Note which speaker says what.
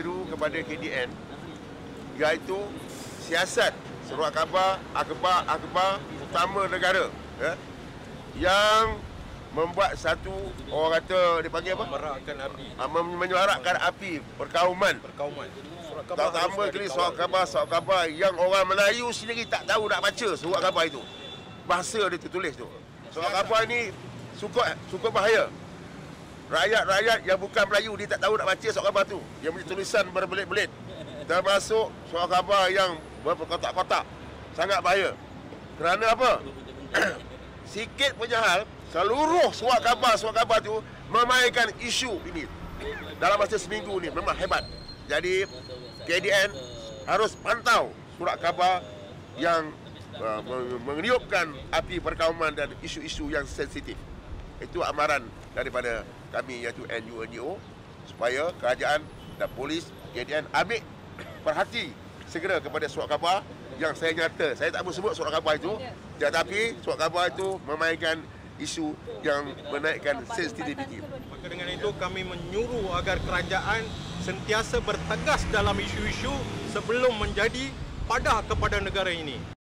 Speaker 1: menyeru kepada KDN iaitu siasat surat khabar akhbar-akhbar utama negara ya, yang membuat satu orang kata dipanggil apa?
Speaker 2: Merakkan api
Speaker 1: Ah, menyuarakan api perkauman
Speaker 2: perkauman. Harus
Speaker 1: kali
Speaker 2: dikawal.
Speaker 1: surat khabar surat khabar yang orang Melayu sendiri tak tahu nak baca surat khabar itu. Bahasa dia tertulis tu. Surat khabar ni cukup cukup bahaya. Rakyat-rakyat yang bukan Melayu dia tak tahu nak baca surat khabar tu. Yang punya tulisan berbelit-belit. Termasuk surat khabar yang berkotak-kotak. Sangat bahaya. Kerana apa? Sikit punya hal seluruh surat khabar surat khabar tu memainkan isu ini dalam masa seminggu ni memang hebat. Jadi KDN harus pantau surat khabar yang uh, meng- mengeniupkan api perkauman dan isu-isu yang sensitif. Itu amaran daripada kami iaitu NUNGO supaya kerajaan dan polis KDN ambil perhati segera kepada surat khabar yang saya nyata. Saya tak mau sebut surat khabar itu tetapi surat khabar itu memainkan isu yang menaikkan sensitiviti.
Speaker 2: Maka dengan itu kami menyuruh agar kerajaan sentiasa bertegas dalam isu-isu sebelum menjadi padah kepada negara ini.